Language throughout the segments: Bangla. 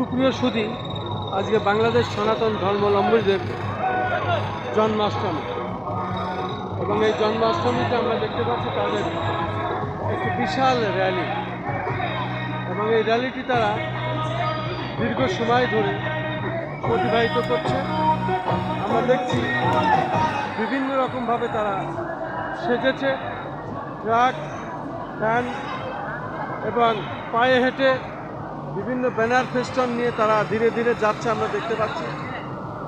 সুপ্রিয় সুদী, আজকে বাংলাদেশ সনাতন ধর্মাবলম্বীদের জন্মাষ্টমী। এবং এই জন্মাষ্টমীতে আমরা দেখতে পাচ্ছি তাদের একটি বিশাল র্যালি। এবং এই র্যালিটি তারা দীর্ঘ সময় ধরে অতিবাহিত করছে। আমরা দেখছি বিভিন্ন রকমভাবে তারা সেজেছে, ট্রাক ফ্যান এবং পায়ে হেঁটে বিভিন্ন ব্যানার ফেস্টন নিয়ে তারা ধীরে ধীরে যাচ্ছে, আমরা দেখতে পাচ্ছি।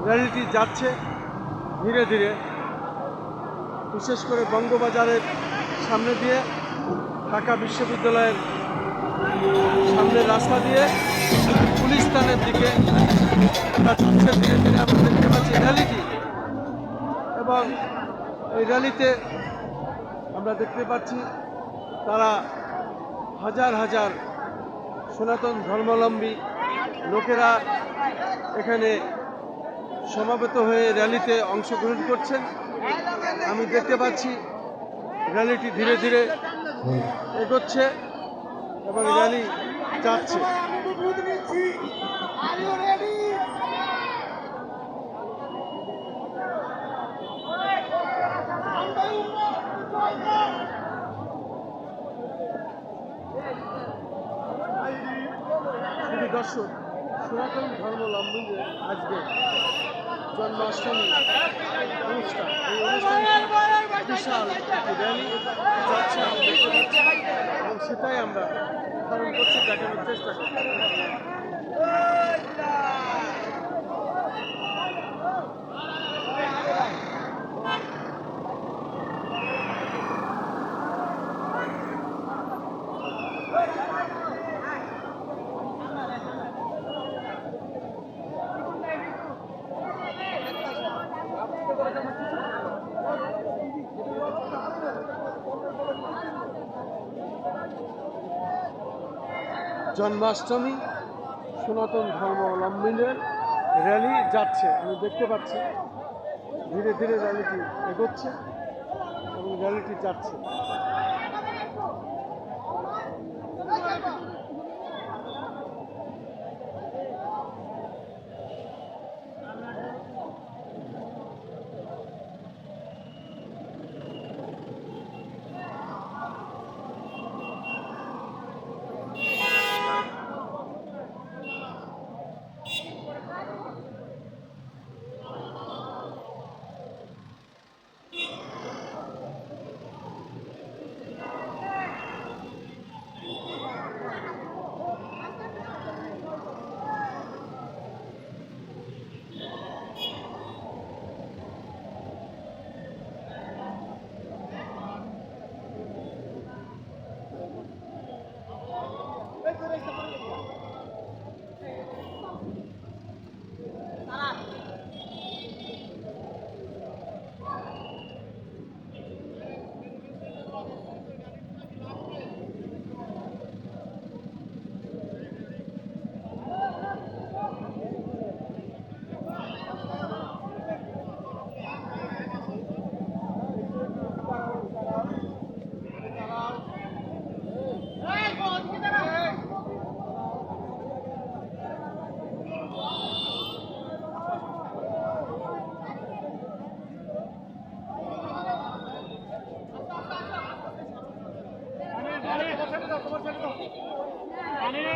র্যালিটি যাচ্ছে ধীরে ধীরে। বিশেষ করে বঙ্গবাজারের সামনে দিয়ে, ঢাকা বিশ্ববিদ্যালয়ের সামনের রাস্তা দিয়ে, পুলিশ স্থানের দিকে যাচ্ছে ধীরে ধীরে, আমরা দেখতে পাচ্ছি র্যালিটি এবং এই র্যালিতে আমরা দেখতে পাচ্ছি তারা হাজার হাজার সনাতন ধর্মাবলম্বী লোকেরা এখানে সমাবেত হয়ে র্যালিতে অংশগ্রহণ করছেন। আমি দেখতে পাচ্ছি র্যালিটি ধীরে ধীরে এগোচ্ছে এবং র্যালি যাচ্ছে। দর্শক, সনাতন ধর্মলম্বীদের আজকে জন্মাষ্টমী অনুষ্ঠান। এই অনুষ্ঠান বিশাল একটি র্যালি যাচ্ছে এবং সেটাই আমরা ধারণ করছি, দেখানোর চেষ্টা করছি। জন্মাষ্টমী, সনাতন ধর্মাবলম্বীদের র্যালি যাচ্ছে। আমি দেখতে পাচ্ছি, ধীরে ধীরে র্যালিটি এগোচ্ছে এবং র্যালিটি যাচ্ছে। Commercial commercial